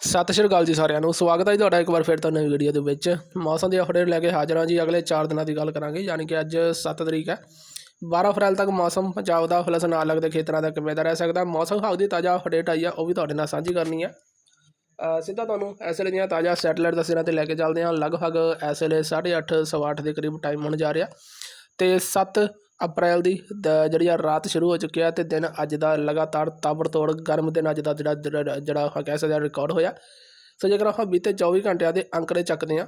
ਸਤਿ ਸ਼੍ਰੀ ਅਕਾਲ ਜੀ ਸਾਰਿਆਂ ਨੂੰ। ਸਵਾਗਤ ਹੈ ਜੀ ਤੁਹਾਡਾ ਇੱਕ ਵਾਰ ਫਿਰ ਤੋਂ ਨਵੀਂ ਵੀਡੀਓ ਦੇ ਵਿੱਚ। ਮੌਸਮ ਦੀ ਅਪਡੇਟ ਲੈ ਕੇ ਹਾਜ਼ਰ ਹਾਂ ਜੀ। ਅਗਲੇ 4 ਦਿਨਾਂ ਦੀ ਗੱਲ ਕਰਾਂਗੇ। ਯਾਨੀ ਕਿ ਅੱਜ 7 ਤਰੀਕ ਹੈ। 12 ਅਪ੍ਰੈਲ ਤੱਕ ਮੌਸਮ ਪੰਜਾਬ ਦਾ ਪਲਸ ਨਾਲ ਲੱਗਦੇ ਖੇਤਰਾਂ ਦਾ ਕਿਵੇਂ ਦਾ ਰਹਿ ਸਕਦਾ? ਮੌਸਮ ਵਿਭਾਗ ਦੀ ਤਾਜ਼ਾ ਅਪਡੇਟ ਆਈ ਆ, ਉਹ ਵੀ ਤੁਹਾਡੇ ਨਾਲ ਸਾਂਝੀ ਕਰਨੀ ਹੈ ਸਿੱਧਾ ਤੁਹਾਨੂੰ ਇਸ ਵੇਲੇ ਦੀਆਂ ਤਾਜ਼ਾ ਸੈਟਲਾਈਟ ਤਸਵੀਰਾਂ ਤੇ ਲੈ ਕੇ ਚੱਲਦੇ ਹਾਂ। ਲਗਭਗ ਇਸ ਵੇਲੇ 8:30 ਸਵਾ ਅੱਠ ਦੇ ਕਰੀਬ ਟਾਈਮ ਹੋਣ ਜਾ ਰਿਹਾ। ਤੇ 7 ਅਪ੍ਰੈਲ ਦੀ, ਦ- ਜਿਹੜੀ ਆ ਰਾਤ ਸ਼ੁਰੂ ਹੋ ਚੁੱਕੀ ਹੈ ਤੇ ਦਿਨ ਅੱਜ ਦਾ ਲਗਾਤਾਰ ਤਾਬੜਤੋੜ ਗਰਮ ਦਿਨ ਅੱਜ ਦਾ ਜਿਹੜਾ ਜਿਹੜਾ ਜਿਹੜਾ ਆਪਾਂ ਕਹਿ ਸਕਦੇ ਹਾਂ ਰਿਕਾਰਡ ਹੋਇਆ। ਸੋ ਜੇਕਰ ਆਪਾਂ ਬੀਤੇ 24 ਘੰਟਿਆਂ ਦੇ ਅੰਕੜੇ ਚੱਕਦੇ ਹਾਂ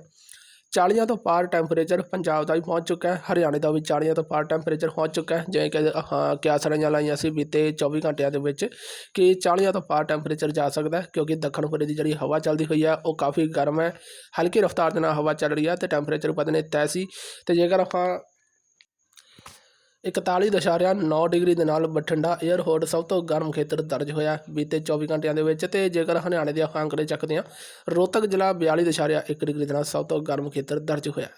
40 ਤੋਂ ਪਾਰ ਟੈਂਪਰੇਚਰ ਪੰਜਾਬ ਦਾ ਵੀ ਪਹੁੰਚ ਚੁੱਕਾ ਹੈ, ਹਰਿਆਣੇ ਦਾ ਵੀ 40 ਤੋਂ ਪਾਰ ਟੈਂਪਰੇਚਰ ਪਹੁੰਚ ਚੁੱਕਾ ਹੈ। ਜਿਵੇਂ ਕਿ ਹਾਂ ਕਿਆਸੜੀਆਂ ਲਾਈਆਂ ਸੀ ਬੀਤੇ 24 ਘੰਟਿਆਂ ਦੇ ਵਿੱਚ ਕਿ 40 ਤੋਂ ਪਾਰ ਟੈਂਪਰੇਚਰ ਜਾ ਸਕਦਾ ਹੈ, ਕਿਉਂਕਿ ਦੱਖਣ ਪੂਰੇ ਦੀ ਜਿਹੜੀ ਹਵਾ ਚੱਲਦੀ ਹੋਈ ਹੈ, ਉਹ ਕਾਫੀ ਗਰਮ ਹੈ। ਹਲਕੀ ਰਫ਼ਤਾਰ ਦੇ ਨਾਲ ਹਵਾ ਚੱਲ ਰਹੀ ਹੈ ਤੇ ਟੈਂਪਰੇਚਰ ਵਧਣੇ ਤੈਅ ਸੀ। ਤੇ ਜੇਕਰ ਆਪਾਂ 41.9 ਡਿਗਰੀ ਦੇ ਨਾਲ ਬਠਿੰਡਾ 에ਅਰਪੋਰਟ ਸਭ ਤੋਂ ਗਰਮ ਖੇਤਰ ਦਰਜ ਹੋਇਆ। ਬੀਤੇ 24 ਘੰਟਿਆਂ ਦੇ ਵਿੱਚ ਤੇ ਜੇਕਰ ਹਰਿਆਣੇ ਦੇ ਆਪਾਂ ਅੰਕੜੇ ਚੱਕਦੇ ਹਾਂ ਰੋਹਤਕ ਜ਼ਿਲ੍ਹਾ 42.1 ਡਿਗਰੀ ਦੇ ਨਾਲ ਸਭ ਤੋਂ ਗਰਮ ਖੇਤਰ ਦਰਜ ਹੋਇਆ।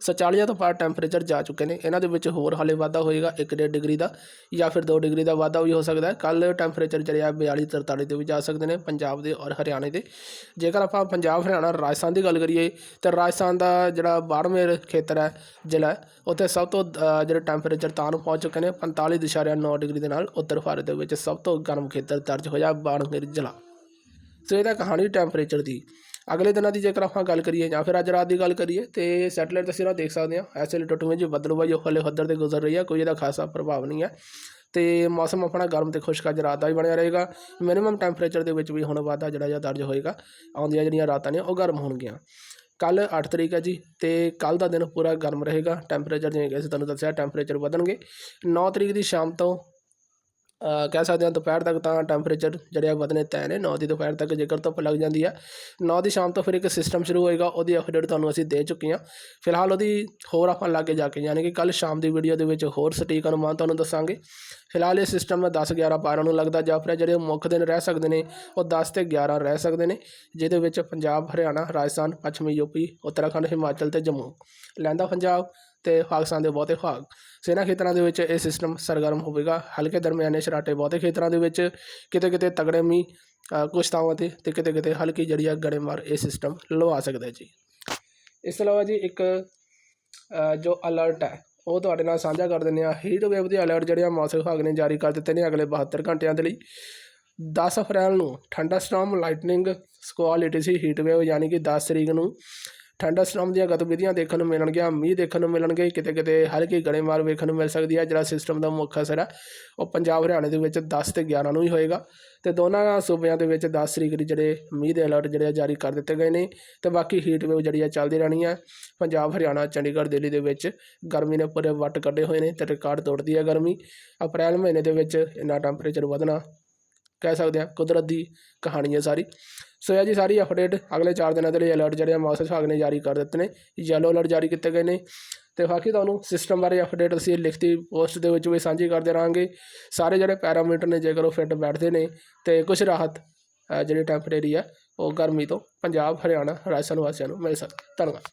ਸੋ 40 ਤੋਂ ਪਾਰ ਟੈਂਪਰੇਚਰ ਜਾ ਚੁੱਕੇ ਨੇ। ਇਹਨਾਂ ਦੇ ਵਿੱਚ ਹੋਰ ਹਾਲੇ ਵਾਧਾ ਹੋਏਗਾ 1.5 ਡਿਗਰੀ ਦਾ ਜਾਂ ਫਿਰ 2 ਡਿਗਰੀ ਦਾ ਵਾਧਾ ਵੀ ਹੋ ਸਕਦਾ ਹੈ। ਕੱਲ ਟੈਂਪਰੇਚਰ ਜਿਹੜਾ 42 43 ਤੇ ਵੀ ਜਾ ਸਕਦੇ ਨੇ ਪੰਜਾਬ ਦੇ ਔਰ ਹਰਿਆਣੇ ਦੇ। ਜੇਕਰ ਆਪਾਂ ਪੰਜਾਬ ਹਰਿਆਣਾ ਰਾਜਸਥਾਨ ਦੀ ਗੱਲ ਕਰੀਏ ਤਾਂ ਰਾਜਸਥਾਨ ਦਾ ਜਿਹੜਾ ਬਾੜਮੇਰ ਖੇਤਰ ਹੈ ਜ਼ਿਲ੍ਹਾ ਉੱਥੇ ਸਭ ਤੋਂ ਅ, ਜਿਹੜੇ ਟੈਂਪਰੇਚਰ ਤਾਂ ਨੂੰ ਪਹੁੰਚ ਚੁੱਕੇ ਨੇ 45.9 ਡਿਗਰੀ ਦੇ ਨਾਲ ਉੱਤਰ ਭਾਰਤ ਦੇ ਵਿੱਚ ਸਭ ਤੋਂ ਗਰਮ ਖੇਤਰ ਦਰਜ ਹੋਇਆ ਬਾੜਮੇਰ ਜ਼ਿਲ੍ਹਾ। ਸੋ ਇਹਦਾ ਕਹਾਣੀ ਟੈਂਪਰੇਚਰ ਦੀ। ਅਗਲੇ ਦਿਨਾਂ ਦੀ ਜੇਕਰ ਆਪਾਂ ਗੱਲ ਕਰੀਏ ਜਾਂ ਫਿਰ ਅੱਜ ਰਾਤ ਦੀ ਗੱਲ ਕਰੀਏ, ਤੇ ਸੈਟਲਾਈਟ ਤਸਵੀਰਾਂ ਦੇਖ ਸਕਦੇ ਹਾਂ। ਐਸੇ ਲਈ ਟੁੱਟਵੇਂ ਜੀ ਬੱਦਲਬਾਈ ਉਹ ਹਲੇ ਹੱਦਰ ਤੇ ਗੁਜ਼ਰ ਰਹੀ ਹੈ ਕੋਈ ਇਹਦਾ ਖਾਸਾ ਪ੍ਰਭਾਵ ਨਹੀਂ ਹੈ। ਤੇ ਮੌਸਮ ਆਪਣਾ ਗਰਮ ਤੇ ਖੁਸ਼ਕ ਅੱਜ ਰਾਤ ਦਾ ਵੀ ਬਣਿਆ ਰਹੇਗਾ। ਮਿਨੀਮਮ ਟੈਂਪਰੇਚਰ ਦੇ ਵਿੱਚ ਵੀ ਹੁਣ ਵਾਧਾ ਜਿਹੜਾ ਜਾਂ ਦਰਜ ਹੋਏਗਾ, ਆਉਂਦੀਆਂ ਜਿਹੜੀਆਂ ਰਾਤਾਂ ਨੇ, ਉਹ ਗਰਮ ਹੋਣਗੀਆਂ। ਕੱਲ 8 ਤਰੀਕ ਹੈ ਜੀ, ਤੇ ਕੱਲ ਦਾ ਦਿਨ ਪੂਰਾ ਗਰਮ ਰਹੇਗਾ। ਟੈਂਪਰੇਚਰ ਜਿਵੇਂ ਕਿ ਅਸੀਂ ਤੁਹਾਨੂੰ ਦੱਸਿਆ ਟੈਂਪਰੇਚਰ ਵਧਣਗੇ। 9 ਤਰੀਕ ਦੀ ਸ਼ਾਮ ਤੋਂ ਕਹਿ ਸਕਦੇ ਹਾਂ ਦੁਪਹਿਰ ਤੱਕ ਤਾਂ ਟੈਂਪਰੇਚਰ ਜਿਹੜੇ ਆ ਵਧਣੇ ਤੈਅ ਨੇ 9 ਦੀ ਦੁਪਹਿਰ ਤੱਕ ਜੇਕਰ ਧੁੱਪ ਲੱਗ ਜਾਂਦੀ ਹੈ 9 ਦੀ ਸ਼ਾਮ ਤੋਂ ਫਿਰ ਇੱਕ ਸਿਸਟਮ ਸ਼ੁਰੂ ਹੋਏਗਾ, ਉਹਦੀ ਅਪਡੇਟ ਤੁਹਾਨੂੰ ਅਸੀਂ ਦੇ ਚੁੱਕੇ ਹਾਂ। ਫਿਲਹਾਲ ਉਹਦੀ ਹੋਰ ਆਪਾਂ ਲਾਗੇ ਜਾ ਕੇ, ਯਾਨੀ ਕਿ ਕੱਲ ਸ਼ਾਮ ਦੀ ਵੀਡੀਓ ਦੇ ਵਿੱਚ ਹੋਰ ਸਟੀਕ ਅਨੁਮਾਨ ਤੁਹਾਨੂੰ ਦੱਸਾਂਗੇ। ਫਿਲਹਾਲ ਇਹ ਸਿਸਟਮ 10 11 12 ਨੂੰ ਲੱਗਦਾ ਜਾਂ ਫਿਰ ਜਿਹੜੇ ਮੁੱਖ ਦਿਨ ਰਹਿ ਸਕਦੇ ਨੇ, ਉਹ 10 ਤੇ 11 ਰਹਿ ਸਕਦੇ ਨੇ, ਜਿਹਦੇ ਵਿੱਚ ਪੰਜਾਬ, ਹਰਿਆਣਾ, ਰਾਜਸਥਾਨ, ਪੱਛਮੀ ਯੂਪੀ ਉੱਤਰਾਖੰਡ, ਹਿਮਾਚਲ ਤੇ ਜੰਮੂ। ਲੈਂਦਾ ਪੰਜਾਬ ਤੇ ਪਾਕਿਸਤਾਨ ਦੇ ਬਹੁਤੇ ਭਾਗ ਸੇਨਾ ਖੇਤਰਾਂ ਦੇ ਵਿੱਚ ਇਹ ਸਿਸਟਮ ਸਰਗਰਮ ਹੋਵੇਗਾ। ਹਲਕੇ ਦਰਮਿਆਨੇ ਸ਼ਰਾਟੇ ਬਹੁਤੇ ਖੇਤਰਾਂ ਦੇ ਵਿੱਚ ਕਿਤੇ ਕਿਤੇ ਤਗੜੇ ਮੀਂਹ ਅ, ਕੁਛ ਥਾਵਾਂ ਤੇ ਤੇ ਕਿਤੇ ਕਿਤੇ ਹਲਕੀ ਜਿਹੜੀ ਆ ਗੜੇਮਾਰ ਇਹ ਸਿਸਟਮ ਲਵਾ ਸਕਦਾ ਜੀ। ਇਸ ਤੋਂ ਇਲਾਵਾ ਜੀ ਇੱਕ ਜੋ ਅਲਰਟ ਹੈ ਉਹ ਤੁਹਾਡੇ ਨਾਲ ਸਾਂਝਾ ਕਰ ਦਿੰਦੇ ਆ ਹੀਟ ਵੇਵ ਦੇ ਅਲਰਟ ਜਿਹੜੇ ਆ ਮੌਸਮ ਵਿਭਾਗ ਨੇ ਜਾਰੀ ਕਰ ਦਿੱਤੇ ਨੇ ਅਗਲੇ 72 ਘੰਟਿਆਂ ਦੇ ਲਈ। 10 ਅਪ੍ਰੈਲ ਨੂੰ ਠੰਡਾ ਸਟਾਰਮ ਲਾਈਟਨਿੰਗ ਸਕੁਆਲਿਟੀ ਸੀ ਹੀਟ ਵੇਵ ਯਾਨੀ ਕਿ 10 ਤਰੀਕ ਨੂੰ ਠੰਡਾ ਸਟਾਰਮ ਦੀਆਂ ਗਤੀਵਿਧੀਆਂ ਦੇਖਣ ਨੂੰ ਮਿਲਣਗੀਆਂ, ਮੀਂਹ ਦੇਖਣ ਨੂੰ ਮਿਲਣਗੇ ਕਿਤੇ ਕਿਤੇ ਹਲਕੀ ਗੜੇਮਾਰ ਵੇਖਣ ਨੂੰ ਮਿਲ ਸਕਦੀ ਹੈ, ਜਿਹੜਾ ਸਿਸਟਮ ਦਾ ਮੁੱਖ ਅਸਰ ਹੈ, ਉਹ ਪੰਜਾਬ ਹਰਿਆਣੇ ਦੇ ਵਿੱਚ 10 ਤੇ 11 ਨੂੰ ਹੀ ਹੋਏਗਾ। ਤੇ ਦੋਨਾਂ ਸੂਬਿਆਂ ਦੇ ਵਿੱਚ 10 ਤਰੀਕ ਦੀ ਜਿਹੜੇ ਮੀਂਹ ਦੇ ਅਲਰਟ ਜਿਹੜੇ ਆ ਜਾਰੀ ਕਰ ਦਿੱਤੇ ਗਏ ਨੇ, ਤੇ ਬਾਕੀ ਹੀਟ ਵੇਵ ਜਿਹੜੀ ਆ ਚੱਲਦੀ ਰਹਿਣੀ ਹੈ ਪੰਜਾਬ, ਹਰਿਆਣਾ, ਚੰਡੀਗੜ੍ਹ, ਦਿੱਲੀ ਦੇ ਵਿੱਚ ਗਰਮੀ ਨੇ ਪੂਰੇ ਵੱਟ ਕੱਢੇ ਹੋਏ ਨੇ ਤੇ ਰਿਕਾਰਡ ਤੋੜਦੀ ਹੈ ਗਰਮੀ। ਅਪ੍ਰੈਲ ਮਹੀਨੇ ਦੇ ਵਿੱਚ ਇੰਨਾ ਟੈਂਪਰੇਚਰ ਵਧਣਾ ਕਹਿ ਸਕਦੇ ਹਾਂ, ਕੁਦਰਤ ਦੀ ਕਹਾਣੀ ਹੈ ਸਾਰੀ। ਸੋ ਇਹ ਜੀ ਸਾਰੀ ਅਪਡੇਟ ਅਗਲੇ 4 ਦਿਨਾਂ ਦੇ ਲਈ ਅਲਰਟ ਜਿਹੜੇ ਆ ਮੌਸਮ ਵਿਭਾਗ ਨੇ ਜਾਰੀ ਕਰ ਦਿੱਤੇ ਨੇ। ਯੈਲੋ ਅਲਰਟ ਜਾਰੀ ਕੀਤੇ ਗਏ ਨੇ। ਤੇ ਬਾਕੀ ਤੁਹਾਨੂੰ ਸਿਸਟਮ ਬਾਰੇ ਅਪਡੇਟ ਅਸੀਂ ਲਿਖਤੀ ਪੋਸਟ ਦੇ ਵਿੱਚ ਵੀ ਸਾਂਝੀ ਕਰਦੇ ਰਹਾਂਗੇ। ਸਾਰੇ ਜਿਹੜੇ ਪੈਰਾਮੀਟਰ ਨੇ, ਜੇਕਰ ਉਹ ਫਿੱਟ ਬੈਠਦੇ ਨੇ, ਤੇ ਕੁਝ ਰਾਹਤ ਜਿਹੜੀ ਟੈਂਪਰੇਰੀ ਆ, ਉਹ ਗਰਮੀ ਤੋਂ ਪੰਜਾਬ, ਹਰਿਆਣਾ, ਰਾਜਸਥਾਨ ਵਾਸੀਆਂ ਨੂੰ ਮਿਲ ਸਕਦੀ ਧੰਨਵਾਦ।